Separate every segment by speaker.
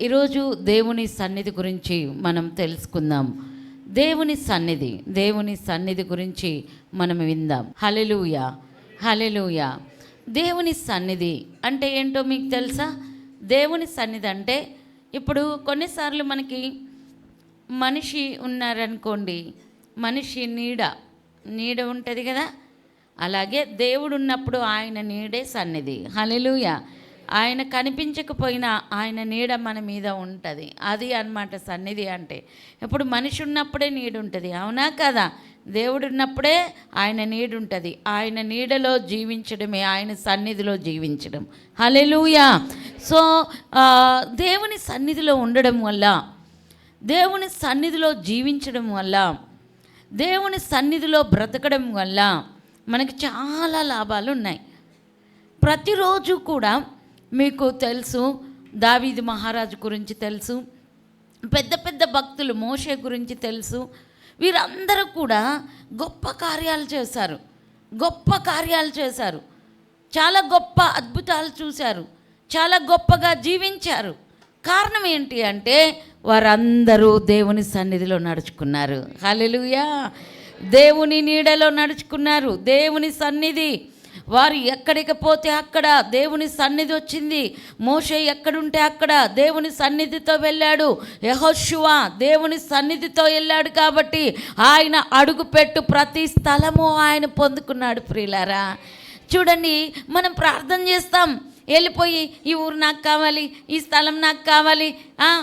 Speaker 1: ఈరోజు దేవుని సన్నిధి గురించి మనం తెలుసుకుందాం. దేవుని సన్నిధి దేవుని సన్నిధి గురించి మనం విందాం. హలెలూయ హలెలూయ దేవుని సన్నిధి అంటే ఏంటో మీకు తెలుసా? దేవుని సన్నిధి అంటే ఇప్పుడు కొన్నిసార్లు మనకి మనిషి ఉన్నారనుకోండి మనిషి నీడ నీడ ఉంటుంది కదా? అలాగే దేవుడు ఉన్నప్పుడు ఆయన నీడే సన్నిధి. హలెలూయ ఆయన కనిపించకపోయినా ఆయన నీడ మన మీద ఉంటుంది. అది అన్నమాట సన్నిధి అంటే. ఇప్పుడు మనిషి ఉన్నప్పుడే నీడు ఉంటుంది అవునా కదా? దేవుడు ఉన్నప్పుడే ఆయన నీడు ఉంటుంది ఆయన నీడలో జీవించడమే ఆయన సన్నిధిలో జీవించడం. హలెలుయా సో దేవుని సన్నిధిలో ఉండడం వల్ల దేవుని సన్నిధిలో జీవించడం వల్ల దేవుని సన్నిధిలో బ్రతకడం వల్ల మనకి చాలా లాభాలు ఉన్నాయి ప్రతిరోజు కూడా మీకు తెలుసు దావీది మహారాజు గురించి తెలుసు పెద్ద పెద్ద భక్తులు మోషే గురించి తెలుసు. వీరందరూ కూడా గొప్ప కార్యాలు చేశారు. గొప్ప కార్యాలు చేశారు. చాలా గొప్ప అద్భుతాలు చూశారు. చాలా గొప్పగా జీవించారు. కారణం ఏంటి అంటే వారందరూ దేవుని సన్నిధిలో నడుచుకున్నారు. హలెలుయా దేవుని నీడలో నడుచుకున్నారు. దేవుని సన్నిధి వారు ఎక్కడికి పోతే అక్కడ దేవుని సన్నిధి వచ్చింది. మోషే ఎక్కడుంటే అక్కడ దేవుని సన్నిధితో వెళ్ళాడు. యహోశువ దేవుని సన్నిధితో వెళ్ళాడు కాబట్టి ఆయన అడుగుపెట్టు ప్రతి స్థలము ఆయన పొందుకున్నాడు ప్రియులారా. చూడండి మనం ప్రార్థన చేస్తాం. వెళ్ళిపోయి ఈ ఊరు నాకు కావాలి ఈ స్థలం నాకు కావాలి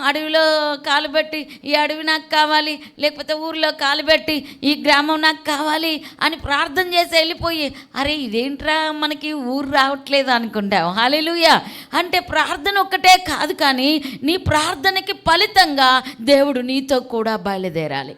Speaker 1: అడవిలో కాలు పెట్టి ఈ అడవి నాకు కావాలి లేకపోతే ఊర్లో కాలు పెట్టి ఈ గ్రామం నాకు కావాలి అని ప్రార్థన చేసి వెళ్ళిపోయి అరే ఇదేంట్రా మనకి ఊరు రావట్లేదు అనుకుంటావు? హాలేలుయ అంటే ప్రార్థన ఒక్కటే కాదు కానీ నీ ప్రార్థనకి ఫలితంగా దేవుడు నీతో కూడా బయలుదేరాలి.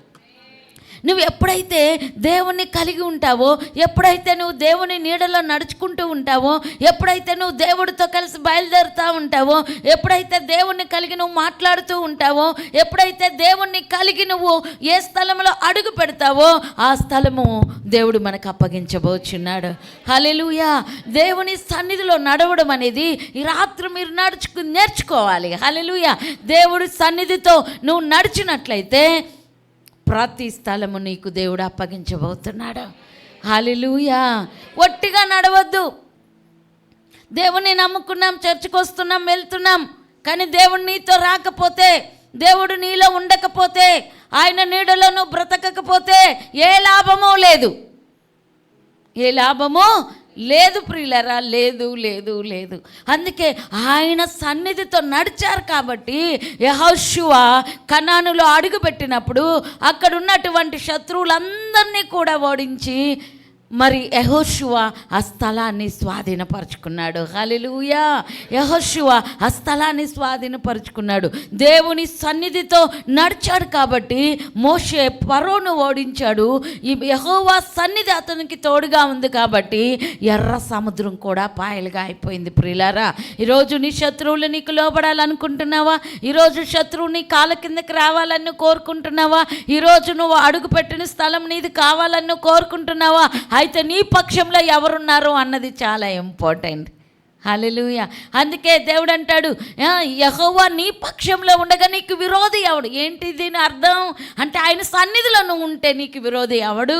Speaker 1: నువ్వు ఎప్పుడైతే దేవుణ్ణి కలిగి ఉంటావో ఎప్పుడైతే నువ్వు దేవుని నీడలో నడుచుకుంటూ ఉంటావో ఎప్పుడైతే నువ్వు దేవుడితో కలిసి బయలుదేరుతూ ఉంటావో ఎప్పుడైతే దేవుణ్ణి కలిగి నువ్వు మాట్లాడుతూ ఉంటావో ఎప్పుడైతే దేవుణ్ణి కలిగి నువ్వు ఏ స్థలంలో అడుగు పెడతావో ఆ స్థలము దేవుడు మనకు అప్పగించబోచున్నాడు. హలెలుయా దేవుని సన్నిధిలో నడవడం అనేది ఈ రాత్రి మీరు నడుచుకు నేర్చుకోవాలి. హలెలుయా దేవుడి సన్నిధితో నువ్వు నడిచినట్లయితే ప్రతి స్థలము నీకు దేవుడు అప్పగించబోతున్నాడు. హాలిలుయా ఒట్టిగా నడవద్దు. దేవుని నమ్ముకున్నాం చర్చికి వస్తున్నాం వెళ్తున్నాం కానీ దేవుడు నీతో రాకపోతే దేవుడు నీలో ఉండకపోతే ఆయన నీడలో నువ్వు బ్రతకకపోతే ఏ లాభమో లేదు. ఏ లాభమో లేదు ప్రియులరా లేదు లేదు లేదు. అందుకే ఆయన సన్నిధితో నడిచారు కాబట్టి యహోశువ కనానులో అడుగుపెట్టినప్పుడు అక్కడ ఉన్నటువంటి శత్రువులందరినీ కూడా ఓడించి మరి యహోశువ ఆ స్థలాన్ని స్వాధీనపరుచుకున్నాడు. హల్లెలూయా! యహోశువ ఆ స్థలాన్ని స్వాధీనపరుచుకున్నాడు. దేవుని సన్నిధితో నడిచాడు కాబట్టి మోషే పరోను ఓడించాడు. ఈ యహోవా సన్నిధి అతనికి తోడుగా ఉంది కాబట్టి ఎర్ర సముద్రం కూడా పాయలుగా అయిపోయింది ప్రియులారా. ఈరోజు నీ శత్రువులు నీకు లోబడాలనుకుంటున్నావా? ఈరోజు శత్రువు నీ కాళ్ళ కిందకి రావాలని కోరుకుంటున్నావా? ఈరోజు నువ్వు అడుగుపెట్టిన స్థలం నీది కావాలని కోరుకుంటున్నావా? అయితే నీ పక్షంలో ఎవరున్నారు అన్నది చాలా ఇంపార్టెంట్ హలెలుయ అందుకే దేవుడు అంటాడు యహోవా నీ పక్షంలో ఉండగా నీకు విరోధి ఎవడు? ఏంటి దీని అర్థం? అంటే ఆయన సన్నిధిలో నువ్వు ఉంటే నీకు విరోధి ఎవడు?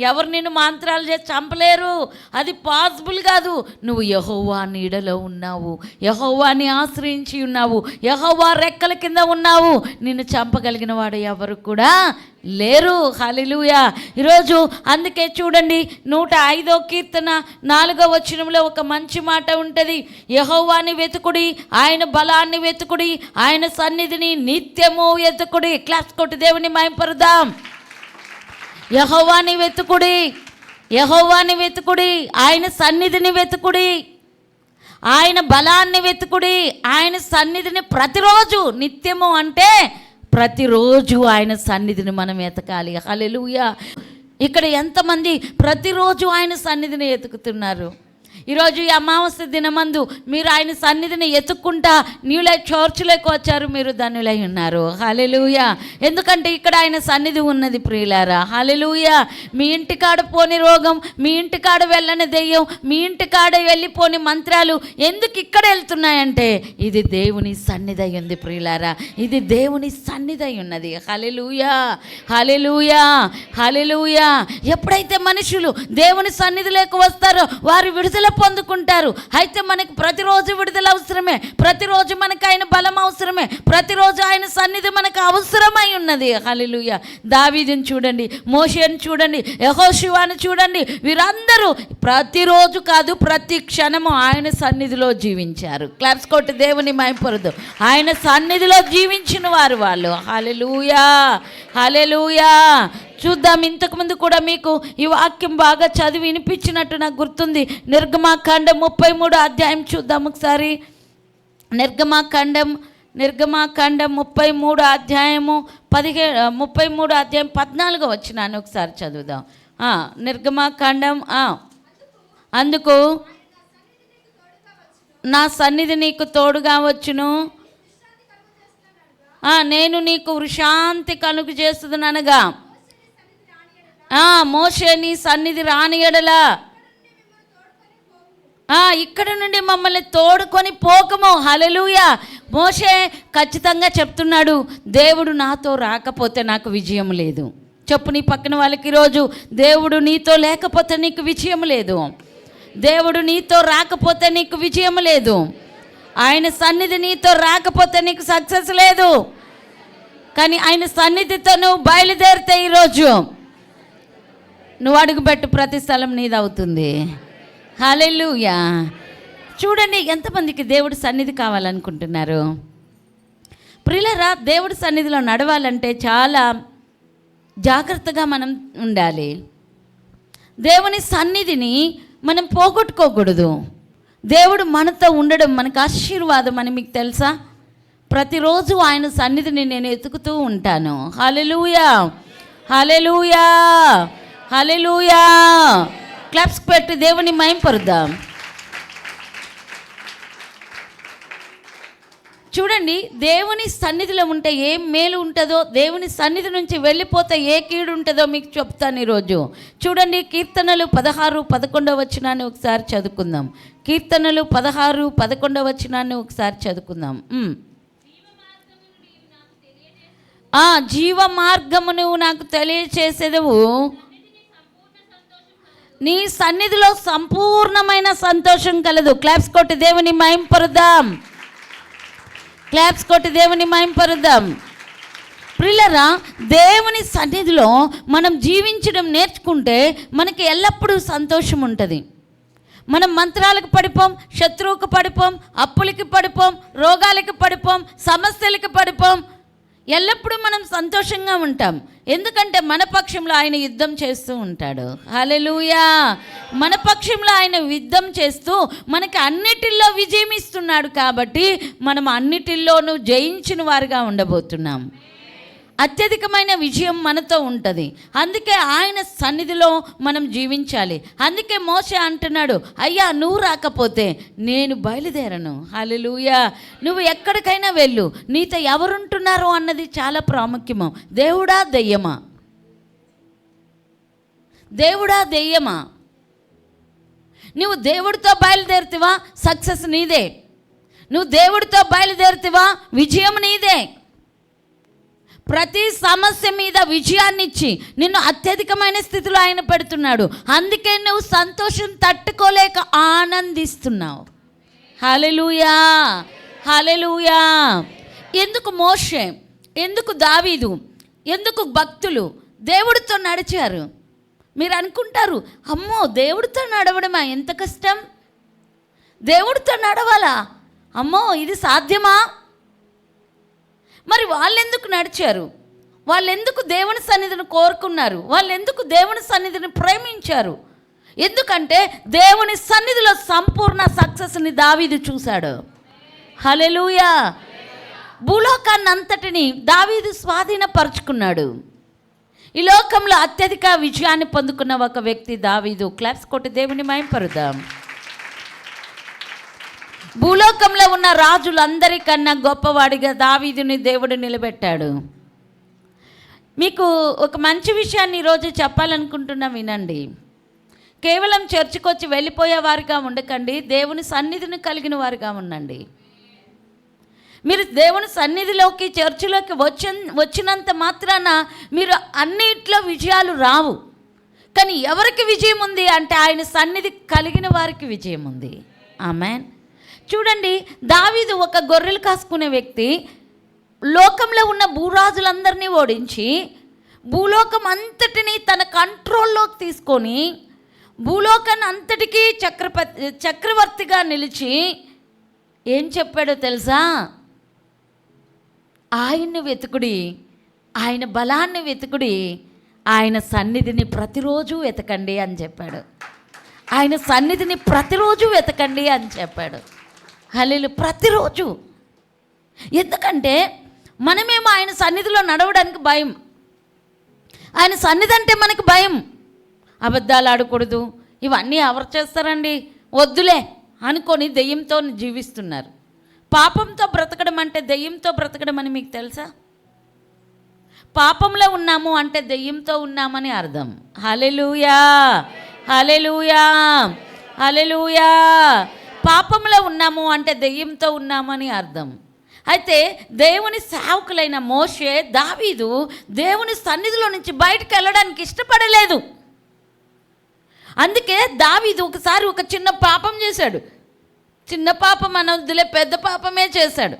Speaker 1: ఎవరు నిన్ను మంత్రాలు చేసి చంపలేరు? అది పాసిబుల్ కాదు. నువ్వు యహోవా నీడలో ఉన్నావు. యహోవాని ఆశ్రయించి ఉన్నావు. యహోవా రెక్కల కింద ఉన్నావు. నిన్ను చంపగలిగిన వాడు ఎవరు కూడా లేరు. హలిలుయా ఈరోజు అందుకే చూడండి నూట ఐదో కీర్తన నాలుగో వచనంలో ఒక మంచి మాట ఉంటుంది. యహోవాని వెతుకుడి ఆయన బలాన్ని వెతుకుడి ఆయన సన్నిధిని నిత్యము వెతుకుడి. క్లాస్ కొట్టి దేవుని మైంపరుదాం యహోవాని వెతుకుడి యహోవాని వెతుకుడి ఆయన సన్నిధిని వెతుకుడి. ఆయన బలాన్ని వెతుకుడి. ఆయన సన్నిధిని ప్రతిరోజు నిత్యము అంటే ప్రతిరోజు ఆయన సన్నిధిని మనం వెతకాలి హలెలుయ ఇక్కడ ఎంతమంది ప్రతిరోజు ఆయన సన్నిధిని వెతుకుతున్నారు ఈరోజు ఈ అమావాస్య దినమందు మీరు ఆయన సన్నిధిని ఎత్తుక్కుంటా నీళ్ళ చర్చిలోకి వచ్చారు మీరు ధనులై ఉన్నారు. హాలెలూయ ఎందుకంటే ఇక్కడ ఆయన సన్నిధి ఉన్నది ప్రియులారా. హాలెలూయ మీ ఇంటికాడ పోని రోగం మీ ఇంటికాడ వెళ్ళని దెయ్యం మీ ఇంటికాడ వెళ్ళిపోని మంత్రాలు ఎందుకు ఇక్కడ వెళ్తున్నాయంటే ఇది దేవుని సన్నిధి ఉంది ప్రియులారా. ఇది దేవుని సన్నిధి ఉన్నది. హలెలూయా హలెలూయా హలెలూయా ఎప్పుడైతే మనుషులు దేవుని సన్నిధిలోకి వస్తారో వారు విడుదల పొందుకుంటారు. అయితే మనకి ప్రతిరోజు విడుదల అవసరమే. ప్రతిరోజు మనకు ఆయన బలం అవసరమే. ప్రతిరోజు ఆయన సన్నిధి మనకు అవసరమై ఉన్నది. హలిలుయ దావీదిని చూడండి మోషేని చూడండి యహోశివాని చూడండి. వీరందరూ ప్రతిరోజు కాదు ప్రతి క్షణము ఆయన సన్నిధిలో జీవించారు. క్లాప్స్ కొట్టి దేవుని మైపరదు ఆయన సన్నిధిలో జీవించిన వారు వాళ్ళు. హలెలూయా హలెలూయా చూద్దాం. ఇంతకుముందు కూడా మీకు ఈ వాక్యం బాగా చదివి వినిపించినట్టు నాకు గుర్తుంది. నిర్గమాకాండం ముప్పై మూడు అధ్యాయం చూద్దాం ఒకసారి. నిర్గమాకాండం నిర్గమాకాండం ముప్పై మూడు అధ్యాయము పదిహే ముప్పై మూడు అధ్యాయం పద్నాలుగో వచ్చినాను ఒకసారి చదువుదాం. నిర్గమాకాండం అందుకు నా సన్నిధి నీకు తోడుగా వచ్చును. నేను నీకు వృషాంతి కనుక చేస్తుందనగా. ఆ, మోషే నీ సన్నిధి రాని ఎడలా. ఆ, ఇక్కడ నుండి మమ్మల్ని తోడుకొని పోకము. హలలుయ మోషే ఖచ్చితంగా చెప్తున్నాడు దేవుడు నాతో రాకపోతే నాకు విజయం లేదు. చెప్పు నీ పక్కన వాళ్ళకి ఈరోజు దేవుడు నీతో లేకపోతే నీకు విజయం లేదు. దేవుడు నీతో రాకపోతే నీకు విజయం లేదు. ఆయన సన్నిధి నీతో రాకపోతే నీకు సక్సెస్ లేదు. కానీ ఆయన సన్నిధితో నువ్వు బయలుదేరితే ఈరోజు నువ్వు అడుగుపెట్టు ప్రతి స్థలం నీదవుతుంది హాలెల్లుయా. చూడండి ఎంతమందికి దేవుడి సన్నిధి కావాలనుకుంటున్నారు? ప్రిలరా దేవుడి సన్నిధిలో నడవాలంటే చాలా జాగ్రత్తగా మనం ఉండాలి. దేవుని సన్నిధిని మనం పోగొట్టుకోకూడదు. దేవుడు మనతో ఉండడం మనకు ఆశీర్వాదం అని మీకు తెలుసా? ప్రతిరోజు ఆయన సన్నిధిని నేను ఎతుకుతూ ఉంటాను. హలెలూయా హాలెలూయా హలెలూయా క్లబ్స్ పెట్టి దేవుని మైంపరుద్దాం చూడండి దేవుని సన్నిధిలో ఉంటే ఏం మేలు ఉంటుందో దేవుని సన్నిధి నుంచి వెళ్ళిపోతే ఏ కీడు ఉంటుందో మీకు చెప్తాను ఈరోజు. చూడండి కీర్తనలు పదహారు పదకొండవ వచనాన్ని ఒకసారి చదువుకుందాం. కీర్తనలు పదహారు పదకొండవ వచనాన్ని ఒకసారి చదువుకుందాం. ఆ జీవ మార్గమును నాకు తెలియచేసేదవు. నీ సన్నిధిలో సంపూర్ణమైన సంతోషం కలదు. క్లాప్స్ కొట్టి దేవుని మైంపరుద్దాం క్లాప్స్ కొట్టి దేవుని మైంపరుద్దాం ప్రిల్లరా దేవుని సన్నిధిలో మనం జీవించడం నేర్చుకుంటే మనకి ఎల్లప్పుడూ సంతోషం ఉంటుంది. మనం మంత్రాలకు పడిపోం శత్రువుకు పడిపోం అప్పులకి పడిపోం రోగాలకి పడిపోం సమస్యలకి పడిపోం ఎల్లప్పుడూ మనం సంతోషంగా ఉంటాం. ఎందుకంటే మన పక్షంలో ఆయన యుద్ధం చేస్తూ ఉంటాడు. హలెలుయా మన పక్షంలో ఆయన యుద్ధం చేస్తూ మనకి అన్నిటిల్లో విజయం ఇస్తున్నాడు కాబట్టి మనం అన్నిటిల్లోనూ జయించిన వారుగా ఉండబోతున్నాం. అత్యధికమైన విజయం మనతో ఉంటుంది. అందుకే ఆయన సన్నిధిలో మనం జీవించాలి. అందుకే మోసే అంటున్నాడు అయ్యా నువ్వు రాకపోతే నేను బయలుదేరను. హలలుయా నువ్వు ఎక్కడికైనా వెళ్ళు. నీతో ఎవరుంటున్నారు అన్నది చాలా ప్రాముఖ్యము. దేవుడా దెయ్యమా? దేవుడా దెయ్యమా? నువ్వు దేవుడితో బయలుదేరుతావా సక్సెస్ నీదే. నువ్వు దేవుడితో బయలుదేరుతావా విజయం నీదే. ప్రతి సమస్య మీద విజయాన్ని ఇచ్చి నిన్ను అత్యధికమైన స్థితిలో ఆయన పెడుతున్నాడు. అందుకే నువ్వు సంతోషం తట్టుకోలేక ఆనందిస్తున్నావు. హలెలుయా హలెలుయా ఎందుకు మోషే ఎందుకు దావీదు ఎందుకు భక్తులు దేవుడితో నడిచారు? మీరు అనుకుంటారు అమ్మో దేవుడితో నడవడమా ఎంత కష్టం? దేవుడితో నడవాలా? అమ్మో ఇది సాధ్యమా? మరి వాళ్ళెందుకు నడిచారు? వాళ్ళెందుకు దేవుని సన్నిధిని కోరుకున్నారు? వాళ్ళెందుకు దేవుని సన్నిధిని ప్రేమించారు? ఎందుకంటే దేవుని సన్నిధిలో సంపూర్ణ సక్సెస్ని దావీదు చూశాడు. హలెలుయా భూలోకాన్ని అంతటిని దావీదు స్వాధీనపరుచుకున్నాడు. ఈ లోకంలో అత్యధిక విజయాన్ని పొందుకున్న ఒక వ్యక్తి దావీదు. క్లాప్స్ కొట్టి దేవుని మయంపరుదాం భూలోకంలో ఉన్న రాజులందరికన్నా గొప్పవాడిగా దావీదుని దేవుడు నిలబెట్టాడు. మీకు ఒక మంచి విషయాన్ని ఈరోజు చెప్పాలనుకుంటున్నా వినండి. కేవలం చర్చికి వచ్చి ఉండకండి దేవుని సన్నిధిని కలిగిన వారిగా ఉండండి. మీరు దేవుని సన్నిధిలోకి చర్చిలోకి వచ్చి వచ్చినంత మాత్రాన మీరు అన్నిట్లో విజయాలు రావు. కానీ ఎవరికి విజయం ఉంది? అంటే ఆయన సన్నిధి కలిగిన వారికి విజయం ఉంది. ఆమెన్. చూడండి దావీదు ఒక గొర్రెలు కాసుకునే వ్యక్తి లోకంలో ఉన్న భూరాజులందరినీ ఓడించి భూలోకం అంతటిని తన కంట్రోల్లోకి తీసుకొని భూలోకాన్ని అంతటికీ చక్రపతి చక్రవర్తిగా నిలిచి ఏం చెప్పాడో తెలుసా? ఆయన్ని వెతుకుడి ఆయన బలాన్ని వెతుకుడి ఆయన సన్నిధిని ప్రతిరోజు వెతకండి అని చెప్పాడు. ఆయన సన్నిధిని ప్రతిరోజు వెతకండి అని చెప్పాడు. హలీలు ప్రతిరోజు. ఎందుకంటే మనమేమో ఆయన సన్నిధిలో నడవడానికి భయం. ఆయన సన్నిధి అంటే మనకి భయం. అబద్ధాలు ఆడకూడదు. ఇవన్నీ ఎవరు చేస్తారండి? వద్దులే అనుకొని దెయ్యంతో జీవిస్తున్నారు. పాపంతో బ్రతకడం అంటే దెయ్యంతో బ్రతకడం అని మీకు తెలుసా? పాపంలో ఉన్నాము అంటే దెయ్యంతో ఉన్నామని అర్థం. హలెలుయా హలెలుయా హలెలుయా పాపంలో ఉన్నాము అంటే దెయ్యంతో ఉన్నామని అర్థం. అయితే దేవుని సేవకులైన మోషే దావీదు దేవుని సన్నిధిలో నుంచి బయటకు వెళ్ళడానికి ఇష్టపడలేదు. అందుకే దావీదు ఒకసారి ఒక చిన్న పాపం చేశాడు. చిన్న పాపం అనొద్దులే పెద్ద పాపమే చేశాడు.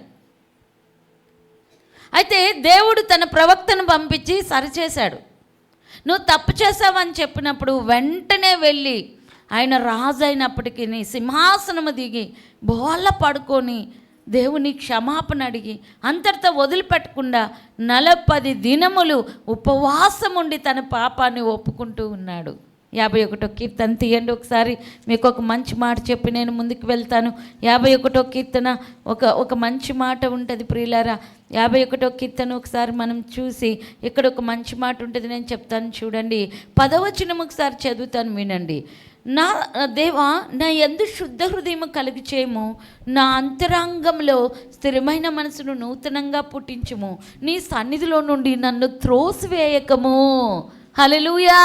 Speaker 1: అయితే దేవుడు తన ప్రవక్తను పంపించి సరిచేశాడు. నువ్వు తప్పు చేసావని చెప్పినప్పుడు వెంటనే వెళ్ళి ఆయన రాజు అయినప్పటికీ సింహాసనము దిగి బోళ్ళ పడుకొని దేవుని క్షమాపణ అడిగి అంతటితో వదిలిపెట్టకుండా నలపది దినములు ఉపవాసం ఉండి తన పాపాన్ని ఒప్పుకుంటూ ఉన్నాడు. యాభై ఒకటో కీర్తన తీయండి ఒకసారి. మీకు ఒక మంచి మాట చెప్పి నేను ముందుకు వెళ్తాను. యాభై ఒకటో కీర్తన ఒక ఒక మంచి మాట ఉంటుంది ప్రియులారా. యాభై ఒకటో కీర్తన ఒకసారి మనం చూసి ఇక్కడ ఒక మంచి మాట ఉంటుంది నేను చెప్తాను చూడండి. పదవచనం ఒకసారి చదువుతాను వినండి. నా దేవా నా ఎందు శుద్ధ హృదయం కలిగి చేయము నా అంతరంగంలో స్థిరమైన మనసును నూతనంగా పుట్టించుము. నీ సన్నిధిలో నుండి నన్ను త్రోసివేయకము. హలలుయా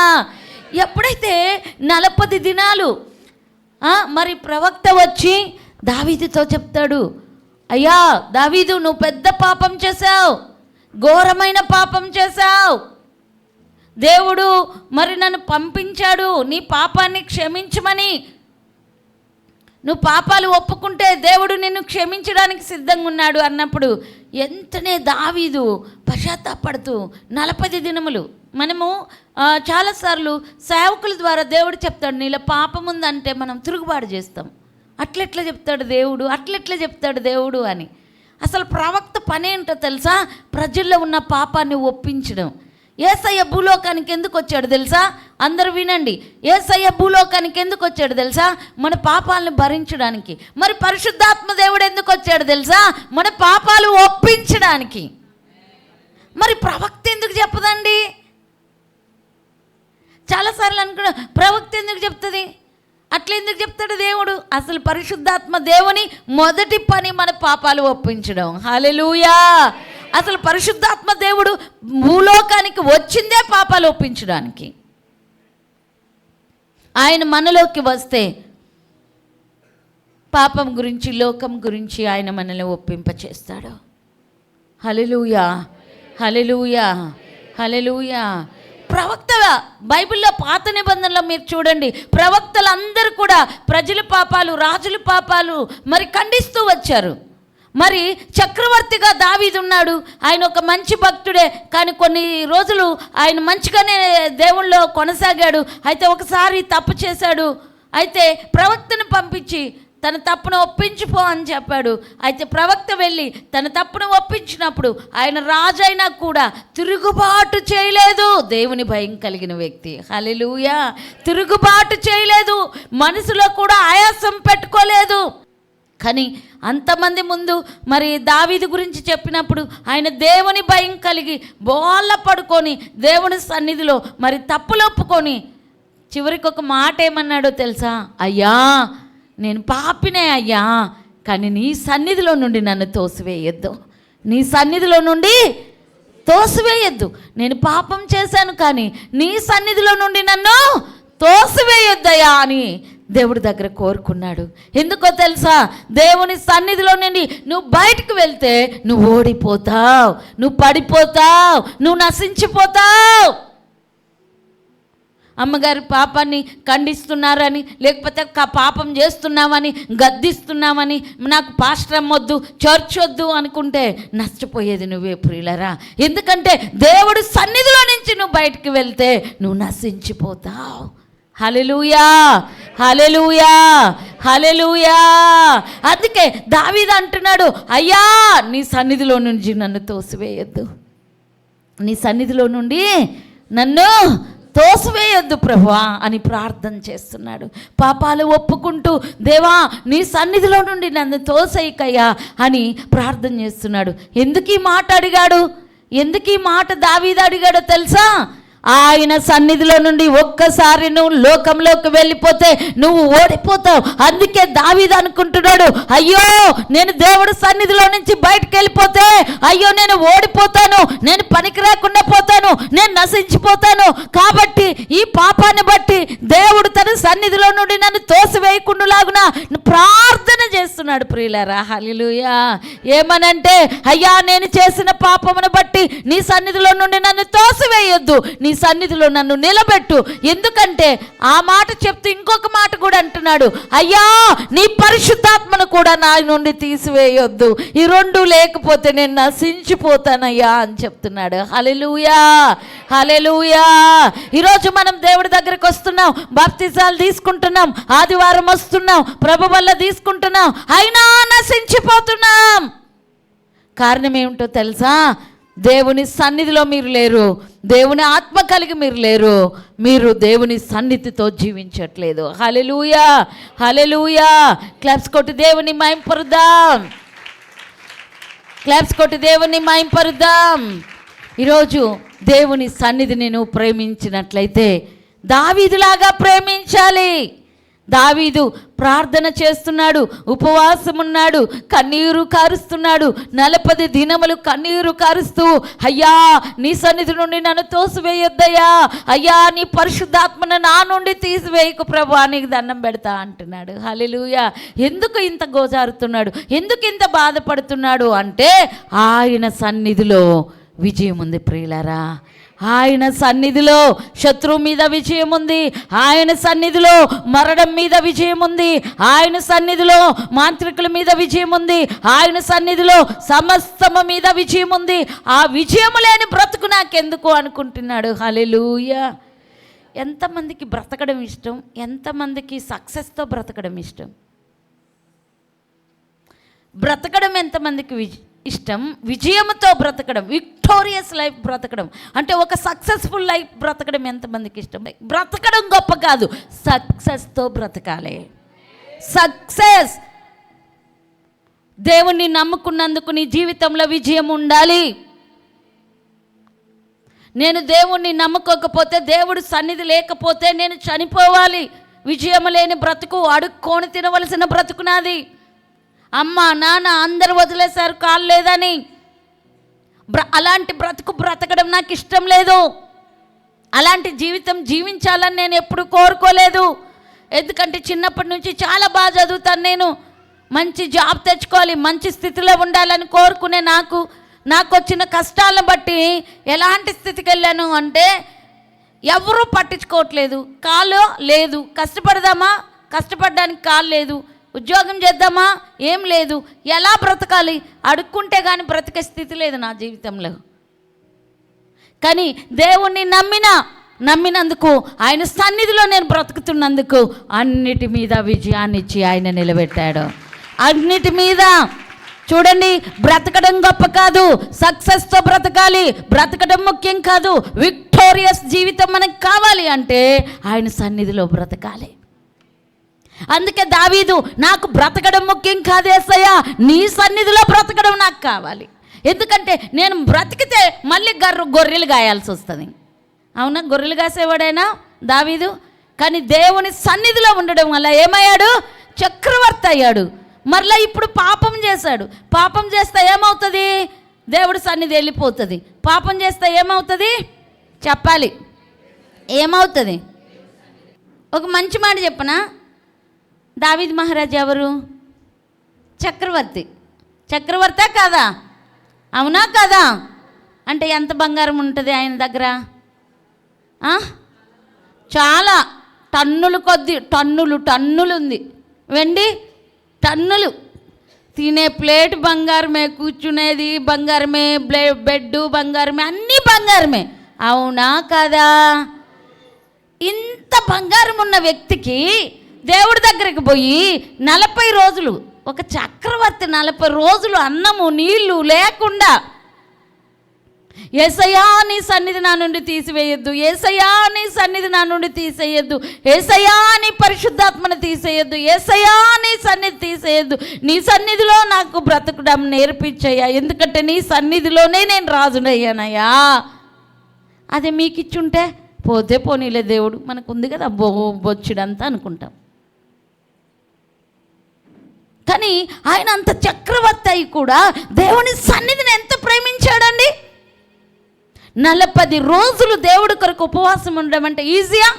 Speaker 1: ఎప్పుడైతే నలపది దినాలు ఆ, మరి ప్రవక్త వచ్చి దావీదుతో చెప్తాడు అయ్యా దావీదు నువ్వు పెద్ద పాపం చేశావు. ఘోరమైన పాపం చేశావు. దేవుడు మరి నన్ను పంపించాడు నీ పాపాన్ని క్షమించమని. నువ్వు పాపాలు ఒప్పుకుంటే దేవుడు నిన్ను క్షమించడానికి సిద్ధంగా ఉన్నాడు అన్నప్పుడు ఎంతనే దావీదు పశ్చాత్తాపడుతూ నలభై దినములు. మనము చాలాసార్లు సేవకుల ద్వారా దేవుడు చెప్తాడు నీలో పాపం ఉందంటే మనం తిరుగుబాటు చేస్తాం. అట్లెట్లా చెప్తాడు దేవుడు అట్లెట్లా చెప్తాడు దేవుడు అని. అసలు ప్రవక్త పని ఏంటో తెలుసా? ప్రజల్లో ఉన్న పాపాన్ని ఒప్పించడం. ఏసయ్య భూలోకానికి ఎందుకు వచ్చాడు తెలుసా? అందరూ వినండి. ఏసయ్య భూలోకానికి ఎందుకు వచ్చాడు తెలుసా? మన పాపాలను భరించడానికి. మరి పరిశుద్ధాత్మ దేవుడు ఎందుకు వచ్చాడు తెలుసా? మన పాపాలు ఒప్పించడానికి. మరి ప్రవక్త ఎందుకు చెప్పదండి చాలాసార్లు అనుకున్నా ప్రవక్త ఎందుకు చెప్తుంది? అట్లా ఎందుకు చెప్తాడు దేవుడు? అసలు పరిశుద్ధాత్మ దేవుని మొదటి పని మన పాపాలు ఒప్పించడం. హాలెలుయా అసలు పరిశుద్ధాత్మ దేవుడు భూలోకానికి వచ్చిందే పాపాలు ఒప్పించడానికి. ఆయన మనలోకి వస్తే పాపం గురించి లోకం గురించి ఆయన మనల్ని ఒప్పింపచేస్తాడు. హలెలుయా హలెలుయా హలెలుయా ప్రవక్త బైబిల్లో పాత నిబంధనలో మీరు చూడండి. ప్రవక్తలందరూ కూడా ప్రజల పాపాలు రాజుల పాపాలు మరి ఖండిస్తూ వచ్చారు. మరి చక్రవర్తిగా దావీదు ఉన్నాడు. ఆయన ఒక మంచి భక్తుడే. కానీ కొన్ని రోజులు ఆయన మంచిగానే దేవుళ్ళలో కొనసాగాడు. అయితే ఒకసారి తప్పు చేశాడు. అయితే ప్రవక్తను పంపించి తన తప్పును ఒప్పించిపో అని చెప్పాడు. అయితే ప్రవక్త వెళ్ళి తన తప్పును ఒప్పించినప్పుడు ఆయన రాజైనా కూడా తిరుగుబాటు చేయలేదు. దేవుని భయం కలిగిన వ్యక్తి. హలెలూయా తిరుగుబాటు చేయలేదు. మనసులో కూడా ఆయాసం పెట్టుకోలేదు. కానీ అంతమంది ముందు మరి దావీది గురించి చెప్పినప్పుడు ఆయన దేవుని భయం కలిగి బోళ్ళ పడుకొని దేవుని సన్నిధిలో మరి తప్పులొప్పుకొని చివరికి ఒక మాట ఏమన్నాడో తెలుసా? అయ్యా నేను పాపినే అయ్యా కానీ నీ సన్నిధిలో నుండి నన్ను తోసివేయొద్దు. నీ సన్నిధిలో నుండి తోసివేయొద్దు. నేను పాపం చేశాను కానీ నీ సన్నిధిలో నుండి నన్ను తోసివేయొద్దయా అని దేవుడి దగ్గర కోరుకున్నాడు. ఎందుకో తెలుసా? దేవుని సన్నిధిలో నుండి నువ్వు బయటకు వెళ్తే నువ్వు ఓడిపోతావు నువ్వు పడిపోతావు నువ్వు నశించిపోతావు. అమ్మగారి పాపాన్ని ఖండిస్తున్నారని లేకపోతే పాపం చేస్తున్నామని గద్దిస్తున్నామని నాకు పాస్టర్ వద్దు చర్చ్ వద్దు అనుకుంటే నష్టపోయేది నువ్వే ప్రియులరా. ఎందుకంటే దేవుడు సన్నిధిలో నుంచి నువ్వు బయటికి వెళ్తే నువ్వు నశించిపోతావు. హలెలూయా హలెలుయా హలెలూయా అందుకే దావీద్ అంటున్నాడు అయ్యా నీ సన్నిధిలో నుంచి నన్ను తోసివేయొద్దు. నీ సన్నిధిలో నుండి నన్ను తోసివేయొద్దు ప్రభువా అని ప్రార్థన చేస్తున్నాడు. పాపాలు ఒప్పుకుంటూ దేవా నీ సన్నిధిలో నుండి నన్ను తోసేయకయ్యా అని ప్రార్థన చేస్తున్నాడు. ఎందుకు ఈ మాట అడిగాడు? ఎందుకు ఈ మాట దావీది అడిగాడో తెలుసా? ఆయన సన్నిధిలో నుండి ఒక్కసారి నువ్వు లోకంలోకి వెళ్ళిపోతే నువ్వు ఓడిపోతావు. అందుకే దావీదు అనుకుంటున్నాడు అయ్యో నేను దేవుడు సన్నిధిలో నుంచి బయటకు వెళ్ళిపోతే అయ్యో నేను ఓడిపోతాను నేను పనికి రాకుండా పోతాను నేను నశించిపోతాను. కాబట్టి ఈ పాపాన్ని బట్టి దేవుడు తన సన్నిధిలో నుండి నన్ను తోసివేయకుండా లాగున ప్రార్థన చేస్తున్నాడు ప్రియులరా. హలిలుయా ఏమనంటే అయ్యా నేను చేసిన పాపమును బట్టి నీ సన్నిధిలో నుండి నన్ను తోసివేయొద్దు. నీ సన్నిధిలో నన్ను నిలబెట్టు. ఎందుకంటే ఆ మాట చెప్తూ ఇంకొక మాట కూడా అంటున్నాడు. అయ్యా నీ పరిశుద్ధాత్మను కూడా నా నుండి తీసివేయొద్దు. ఈ రెండు లేకపోతే నేను నశించిపోతానయ్యా అని చెప్తున్నాడు. హలెలుయా హలెలుయా ఈరోజు మనం దేవుడి దగ్గరికి వస్తున్నాం. బాప్తిజాలు తీసుకుంటున్నాం. ఆదివారం వస్తున్నాం. ప్రభు వల్ల తీసుకుంటున్నాం. అయినా నశించిపోతున్నాం. కారణం ఏమిటో తెలుసా? దేవుని సన్నిధిలో మీరు లేరు. దేవుని ఆత్మ కలిగి మీరు లేరు. మీరు దేవుని సన్నిధితో జీవించట్లేదు. హలెలూయా హలెలూయా క్లాప్స్ కొట్టి దేవుని మైంపరుద్దాం క్లాప్స్ కొట్టి దేవుని మైంపరుద్దాం ఈరోజు దేవుని సన్నిధిని నువ్వు ప్రేమించినట్లయితే దావీదులాగా ప్రేమించాలి. దావీదు ప్రార్థన చేస్తున్నాడు ఉపవాసం ఉన్నాడు కన్నీరు కారుస్తున్నాడు నలపది దినములు కన్నీరు కారుస్తూ అయ్యా నీ సన్నిధి నుండి నన్ను తోసివేయొద్దయ్యా. అయ్యా నీ పరిశుద్ధాత్మను నా నుండి తీసివేయకు ప్రభా నీకు దండం పెడతా అంటున్నాడు. హలిలుయ ఎందుకు ఇంత గోజారుతున్నాడు? ఎందుకు ఇంత బాధపడుతున్నాడు? అంటే ఆయన సన్నిధిలో విజయం ఉంది ప్రియులరా. ఆయన సన్నిధిలో శత్రువు మీద విజయం ఉంది. ఆయన సన్నిధిలో మరణం మీద విజయం ఉంది. ఆయన సన్నిధిలో మాంత్రికుల మీద విజయం ఉంది. ఆయన సన్నిధిలో సమస్తము మీద విజయం ఉంది. ఆ విజయం లేని బ్రతుకు నాకెందుకు అనుకుంటున్నాడు? హలెలూయ ఎంతమందికి బ్రతకడం ఇష్టం? ఎంతమందికి సక్సెస్తో బ్రతకడం ఇష్టం? బ్రతకడం ఎంతమందికి విజయం ఇష్టం విజయంతో బ్రతకడం విక్టోరియస్ లైఫ్ బ్రతకడం. అంటే ఒక సక్సెస్ఫుల్ లైఫ్ బ్రతకడం ఎంతమందికి ఇష్టం? బ్రతకడం గొప్ప కాదు సక్సెస్తో బ్రతకాలి. సక్సెస్ దేవుణ్ణి నమ్ముకున్నందుకు నీ జీవితంలో విజయం ఉండాలి. నేను దేవుణ్ణి నమ్ముకోకపోతే దేవుడు సన్నిధి లేకపోతే నేను చనిపోవాలి. విజయం లేని బ్రతుకు అడుక్కొని తినవలసిన బ్రతుకు నాది. అమ్మ నాన్న అందరు వదిలేశారు కాలు లేదని. బ్ర అలాంటి బ్రతుకు బ్రతకడం నాకు ఇష్టం లేదు. అలాంటి జీవితం జీవించాలని నేను ఎప్పుడు కోరుకోలేదు. ఎందుకంటే చిన్నప్పటి నుంచి చాలా బాగా చదువుతాను నేను. మంచి జాబ్ తెచ్చుకోవాలి మంచి స్థితిలో ఉండాలని కోరుకునే నాకు నాకు వచ్చిన కష్టాలను బట్టి ఎలాంటి స్థితికి వెళ్ళాను అంటే ఎవరూ పట్టించుకోవట్లేదు. కాలు లేదు. కష్టపడదామా? కష్టపడడానికి కాలు లేదు. ఉద్యోగం చేద్దామా? ఏం లేదు. ఎలా బ్రతకాలి? అడుక్కుంటే కానీ బ్రతికే స్థితి లేదు నా జీవితంలో. కానీ దేవుణ్ణి నమ్మిన నమ్మినందుకు ఆయన సన్నిధిలో నేను బ్రతుకుతున్నందుకు అన్నిటి మీద విజయాన్ని ఇచ్చి ఆయన నిలబెట్టాడు. అన్నిటి మీద. చూడండి బ్రతకడం గొప్ప కాదు. సక్సెస్తో బ్రతకాలి. బ్రతకడం ముఖ్యం కాదు. విక్టోరియస్ జీవితం మనకు కావాలి అంటే ఆయన సన్నిధిలో బ్రతకాలి. అందుకే దావీదు నాకు బ్రతకడం ముఖ్యం కాదేసయ్యా నీ సన్నిధిలో బ్రతకడం నాకు కావాలి. ఎందుకంటే నేను బ్రతికితే మళ్ళీ గర్ర గొర్రెలు గాయాల్సి వస్తుంది. అవునా? గొర్రెలు కాసేవాడైనా దావీదు? కానీ దేవుని సన్నిధిలో ఉండడం వల్ల ఏమయ్యాడు? చక్రవర్తి అయ్యాడు. మరలా ఇప్పుడు పాపం చేశాడు. పాపం చేస్తే ఏమవుతుంది? దేవుడి సన్నిధి వెళ్ళిపోతుంది. పాపం చేస్తే ఏమవుతుంది? చెప్పాలి. ఏమవుతుంది? ఒక మంచి మాట చెప్పనా? దావిద్ మహారాజ్ ఎవరు? చక్రవర్తి. చక్రవర్తే కాదా? అవునా కదా? అంటే ఎంత బంగారం ఉంటుంది ఆయన దగ్గర? ఆ? చాలా. టన్నులు కొద్ది టన్నులు టన్నులు ఉంది. వెండి? టన్నులు. తినే ప్లేట్ బంగారమే కూర్చునేది బంగారమే బ్లే బెడ్ బంగారమే అన్నీ బంగారమే. అవునా కదా? ఇంత బంగారం ఉన్న వ్యక్తికి దేవుడి దగ్గరికి పోయి నలభై రోజులు ఒక చక్రవర్తి నలభై రోజులు అన్నము నీళ్ళు లేకుండా ఏసయా నీ సన్నిధి నా నుండి తీసివేయొద్దు. ఏసయా నీ సన్నిధి నా నుండి తీసేయొద్దు. ఏసయా నీ పరిశుద్ధాత్మను తీసేయొద్దు. ఏసయా నీ సన్నిధి తీసేయొద్దు. నీ సన్నిధిలో నాకు బ్రతకడం నేర్పించయ్యా. ఎందుకంటే నీ సన్నిధిలోనే నేను రాజునయ్యానయ్యా. అదే మీకు ఇచ్చుంటే పోతే పోనీలే దేవుడు. మనకు ఉంది కదా బో బొచ్చుడంతా అనుకుంటాం. కానీ ఆయన అంత చక్రవర్తి అయి కూడా దేవుని సన్నిధిని ఎంత ప్రేమించాడండి? నలపది రోజులు దేవుడి కొరకు ఉపవాసం ఉండడం అంటే ఈజీయా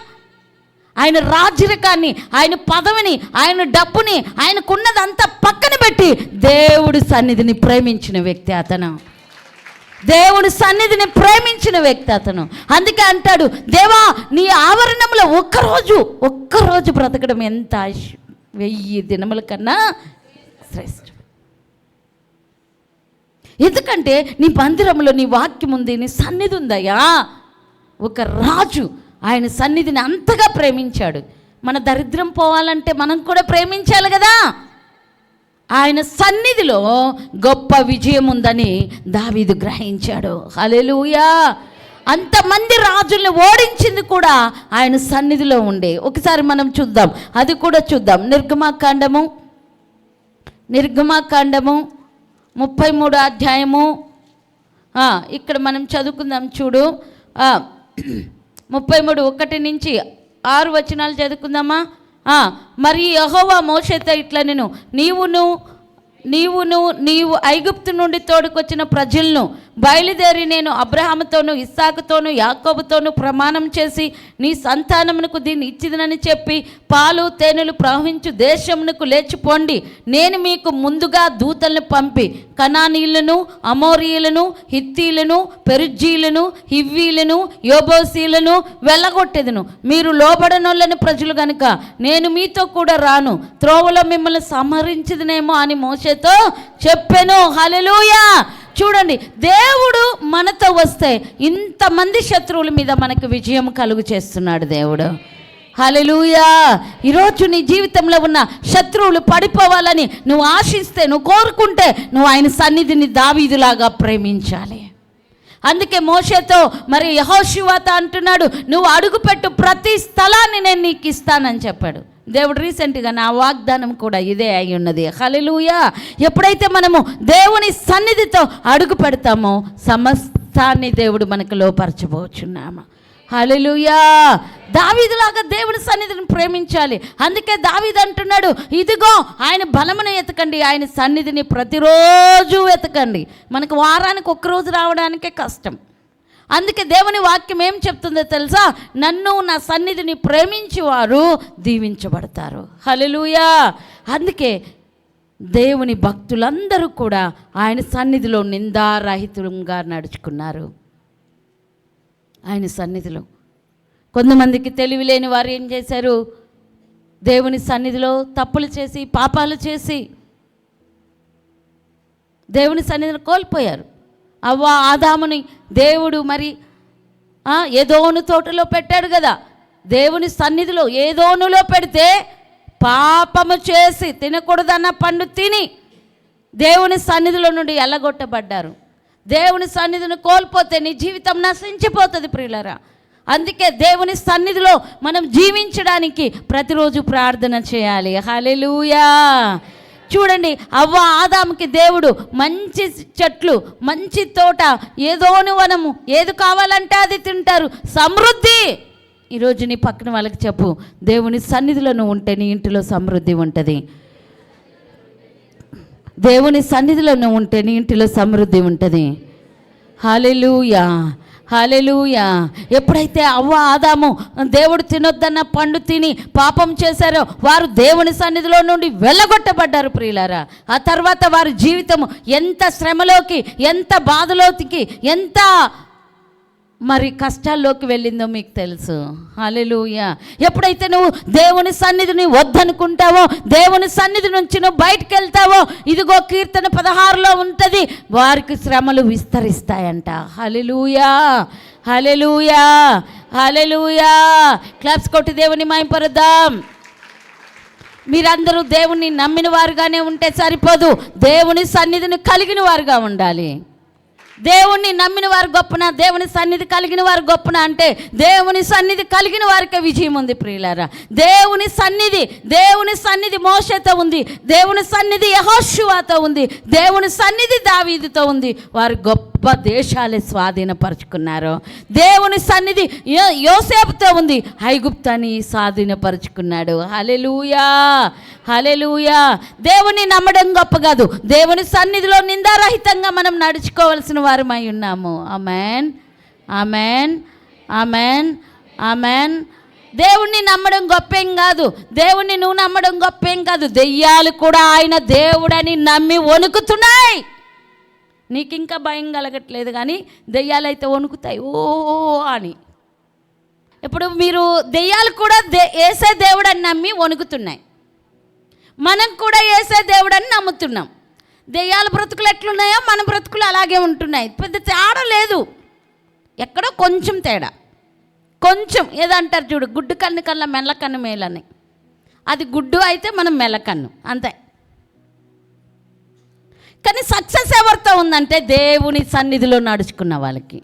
Speaker 1: ఆయన రాజరికాన్ని ఆయన పదవిని ఆయన డబ్బుని ఆయనకున్నదంతా పక్కన పెట్టి దేవుడి సన్నిధిని ప్రేమించిన వ్యక్తి అతను. దేవుడి సన్నిధిని ప్రేమించిన వ్యక్తి అతను. అందుకే అంటాడు దేవా నీ ఆవరణంలో ఒక్కరోజు ఒక్కరోజు బ్రతకడం ఎంత ఆశ- వెయ్యి దినముల కన్నా శ్రేష్టం ఎందుకంటే నీ మందిరంలో నీ వాక్యం ఉంది నీ సన్నిధి ఉందయ్యా. ఒక రాజు ఆయన సన్నిధిని అంతగా ప్రేమించాడు. మన దరిద్రం పోవాలంటే మనం కూడా ప్రేమించాలి కదా. ఆయన సన్నిధిలో గొప్ప విజయం ఉందని దావీదు గ్రహించాడు. హలెలుయా అంతమంది రాజుల్ని ఓడించింది కూడా ఆయన సన్నిధిలో ఉండే. ఒకసారి మనం చూద్దాం. అది కూడా చూద్దాం. నిర్గమాకాండము నిర్గమకాండము ముప్పై మూడు అధ్యాయము. ఇక్కడ మనం చదువుకుందాం చూడు. ముప్పై మూడు ఒకటి నుంచి ఆరు వచనాలు చదువుకుందామా? మరి యహోవా మోషేత ఇట్లా నేను నీవును నీవును నీవు ఐగుప్తు నుండి తోడుకొచ్చిన ప్రజలను బయలుదేరి నేను అబ్రహాముతోను ఇస్సాకుతోను యాకోబుతోను ప్రమాణం చేసి నీ సంతానమునకు దీన్ని ఇచ్చిదనని చెప్పి పాలు తేనెలు ప్రవహించు దేశమునకు లేచిపోండి నేను మీకు ముందుగా దూతలను పంపి కణానీలను అమోరియులను హిత్తీలను పెరుజీలను హివ్వీలను యోబోసీలను వెళ్ళగొట్టేదను. మీరు లోబడనోళ్ళని ప్రజలు గనుక నేను మీతో కూడా రాను. త్రోవలో మిమ్మల్ని సంహరించదునేమో అని మోసేతో చెప్పాను. హలలుయా చూడండి దేవుడు మనతో వస్తే ఇంతమంది శత్రువుల మీద మనకు విజయం కలుగు చేస్తున్నాడు దేవుడు. హలలుయా ఈరోజు నీ జీవితంలో ఉన్న శత్రువులు పడిపోవాలని నువ్వు ఆశిస్తే నువ్వు కోరుకుంటే నువ్వు ఆయన సన్నిధిని దావీదులాగా ప్రేమించాలి. అందుకే మోషతో మరి యహోశివాత అంటున్నాడు నువ్వు అడుగుపెట్టు ప్రతి స్థలాన్ని నేను నీకు ఇస్తానని చెప్పాడు. దేవుడు రీసెంట్గా నా వాగ్దానం కూడా ఇదే అయి ఉన్నది. హల్లెలూయా! ఎప్పుడైతే మనము దేవుని సన్నిధితో అడుగు పెడతామో సమస్తాన్ని దేవుడు మనకు లోపరచబోచున్నామా? హలలుయా దావీదులాగా దేవుని సన్నిధిని ప్రేమించాలి. అందుకే దావీదు అంటున్నాడు ఇదిగో ఆయన బలమును ఎతకండి ఆయన సన్నిధిని ప్రతిరోజు వెతకండి. మనకు వారానికి ఒక్క రోజు రావడానికే కష్టం. అందుకే దేవుని వాక్యం ఏం చెప్తుందో తెలుసా? నన్ను నా సన్నిధిని ప్రేమించి వారు దీవించబడతారు. హలలుయా అందుకే దేవుని భక్తులందరూ కూడా ఆయన సన్నిధిలో నిందారహితంగా నడుచుకున్నారు. ఆయన సన్నిధిలో. కొంతమందికి తెలివి లేని వారు ఏం చేశారు? దేవుని సన్నిధిలో తప్పులు చేసి పాపాలు చేసి దేవుని సన్నిధిని కోల్పోయారు. అవ్వ ఆదాముని దేవుడు మరి ఆ, ఏదోను తోటలో పెట్టాడు కదా. దేవుని సన్నిధిలో ఏదోనులో పెడితే పాపము చేసి తినకూడదన్న పండు తిని దేవుని సన్నిధిలో నుండి ఎల్లగొట్టబడ్డారు దేవుని సన్నిధిని కోల్పోతే నీ జీవితం నశించిపోతుంది ప్రియులరా. అందుకే దేవుని సన్నిధిలో మనం జీవించడానికి ప్రతిరోజు ప్రార్థన చేయాలి. హలెలుయా చూడండి అవ్వ ఆదాముకి దేవుడు మంచి చెట్లు మంచి తోట ఏదోని వనము ఏది కావాలంటే అది తింటారు. సమృద్ధి! ఈరోజు నీ పక్కన వాళ్ళకి చెప్పు దేవుని సన్నిధిలో నువ్వు ఉంటే నీ ఇంటిలో సమృద్ధి ఉంటుంది. దేవుని సన్నిధిలో నువ్వు ఉంటే నీ ఇంటిలో సమృద్ధి ఉంటుంది. హాలెలుయా హాలెలుయా ఎప్పుడైతే అవ్వ ఆదాము దేవుడు తినొద్దన్న పండు తిని పాపం చేశారో వారు దేవుని సన్నిధిలో నుండి వెళ్ళగొట్టబడ్డారు ప్రియులారా. ఆ తర్వాత వారి జీవితం ఎంత శ్రమలోకి ఎంత బాధలోకి ఎంత మరి కష్టాల్లోకి వెళ్ళిందో మీకు తెలుసు. అలెలుయ ఎప్పుడైతే నువ్వు దేవుని సన్నిధిని వద్దనుకుంటావో దేవుని సన్నిధి నుంచి నువ్వు బయటకు వెళ్తావో ఇదిగో కీర్తన పదహారులో ఉంటుంది వారికి శ్రమలు విస్తరిస్తాయంట. హలెలుయా హలెలుయా హలెలుయా క్లాప్స్ కొట్టి దేవుని మాయపరుద్దాం. మీరందరూ దేవుణ్ణి నమ్మిన వారుగానే ఉంటే సరిపోదు. దేవుని సన్నిధిని కలిగిన వారుగా ఉండాలి. దేవుణ్ణి నమ్మిన వారు గొప్పన దేవుని సన్నిధి కలిగిన వారు గొప్పన అంటే దేవుని సన్నిధి కలిగిన వారికే విజయం ఉంది ప్రియులారా. దేవుని సన్నిధి దేవుని సన్నిధి మోషతో ఉంది దేవుని సన్నిధి యహోశువాతో ఉంది దేవుని సన్నిధి దావీదితో ఉంది. వారు గొప్ప గొప్ప దేశాలే స్వాధీనపరుచుకున్నారు. దేవుని సన్నిధి యో- యోసేపుతో ఉంది. హైగుప్తని స్వాధీనపరుచుకున్నాడు. హలెలూయా హలెలూయా దేవుని నమ్మడం గొప్ప కాదు. దేవుని సన్నిధిలో నిందారహితంగా మనం నడుచుకోవలసిన వారమై ఉన్నాము. ఆమెన్. ఆమెన్. ఆమెన్. ఆమెన్. దేవుణ్ణి నమ్మడం గొప్పేం కాదు. దేవుణ్ణి నువ్వు నమ్మడం గొప్పేం కాదు. దెయ్యాలు కూడా ఆయన దేవుడని నమ్మి వణుకుతున్నాయి. నీకు ఇంకా భయం కలగట్లేదు కానీ దెయ్యాలైతే వణుకుతాయి. ఓ అని. ఇప్పుడు మీరు దెయ్యాలు కూడా దే ఏసే దేవుడని నమ్మి వణుకుతున్నాయి. మనం కూడా ఏసే దేవుడని నమ్ముతున్నాం. దెయ్యాల బ్రతుకులు ఎట్లున్నాయో మన బ్రతుకులు అలాగే ఉంటున్నాయి. పెద్ద తేడా లేదు. ఎక్కడో కొంచెం తేడా. కొంచెం ఏదంటారు చూడు గుడ్డు కన్ను కల్లా మెల్లకన్ను మేలని. అది గుడ్డు అయితే మనం మెల్లకన్ను అంతే. కానీ సక్సెస్ ఎవరితో ఉందంటే దేవుని సన్నిధిలో నడుచుకున్న వాళ్ళకి.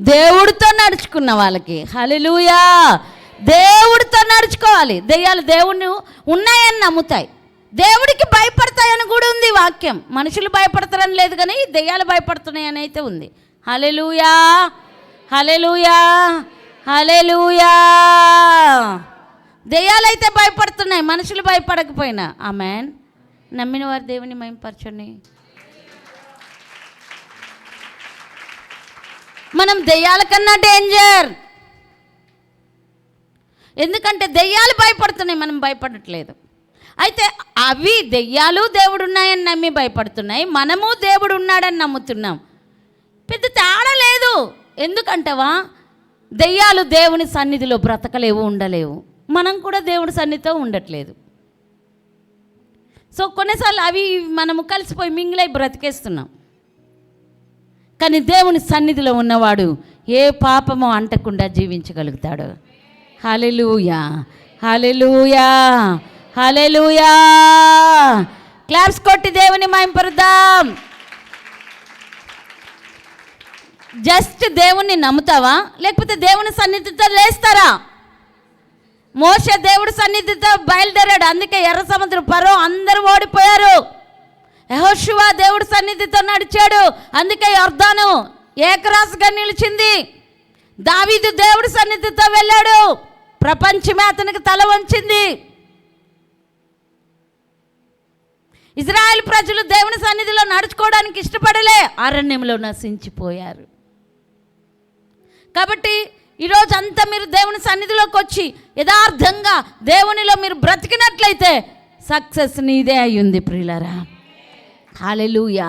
Speaker 1: దేవుడితో నడుచుకున్న వాళ్ళకి. హల్లెలూయా! దేవుడితో నడుచుకోవాలి. దెయ్యాలు దేవుడిని ఉన్నాయని నమ్ముతాయి. దేవుడికి భయపడతాయని కూడా ఉంది వాక్యం. మనుషులు భయపడతారని లేదు కానీ దెయ్యాలు భయపడుతున్నాయని అయితే ఉంది. హలెలుయా హలెలుయా హలెలుయా అయితే భయపడుతున్నాయి. మనుషులు భయపడకపోయినా. ఆమెన్. నమ్మిన వారు దేవుని మయంపరచండి మనం దెయ్యాల కన్నా డేంజర్ ఎందుకంటే దెయ్యాలు భయపడుతున్నాయి మనం భయపడట్లేదు. అయితే అవి దెయ్యాలు దేవుడు ఉన్నాయని నమ్మి భయపడుతున్నాయి మనము దేవుడు ఉన్నాడని నమ్ముతున్నాం. పెద్ద తేడా లేదు. ఎందుకంటవా దెయ్యాలు దేవుని సన్నిధిలో బ్రతకలేవు ఉండలేవు. మనం కూడా దేవుడి సన్నిధితో ఉండట్లేదు. సో కొన్నిసార్లు అవి మనము కలిసిపోయి మింగిలై బ్రతికేస్తున్నాం. కానీ దేవుని సన్నిధిలో ఉన్నవాడు ఏ పాపమో అంటకుండా జీవించగలుగుతాడు. హలెలుయా హలెలుయా హలెలుయా క్లాప్స్ కొట్టి దేవుని మాయింపరుద్దాం జస్ట్ దేవుణ్ణి నమ్ముతావా? లేకపోతే దేవుని సన్నిధితో లేస్తారా? మోస దేవుడి సన్నిధితో బయలుదేరాడు. అందుకే ఎర్ర సముద్రం పరో అందరూ ఓడిపోయారు. యహోశివ దేవుడి సన్నిధితో నడిచాడు. అందుకే యొర్దాను ఏకరాశిగా నిలిచింది. దావీదు దేవుడి సన్నిధితో వెళ్ళాడు. ప్రపంచమే అతనికి తల వంచింది. ఇజ్రాయెల్ ప్రజలు దేవుని సన్నిధిలో నడుచుకోవడానికి ఇష్టపడలే అరణ్యంలో నశించిపోయారు. కాబట్టి ఈరోజు అంతా మీరు దేవుని సన్నిధిలోకి వచ్చి యథార్థంగా దేవునిలో మీరు బ్రతికినట్లయితే సక్సెస్ నీదే అయ్యింది ప్రియులరా. హాలెలూయా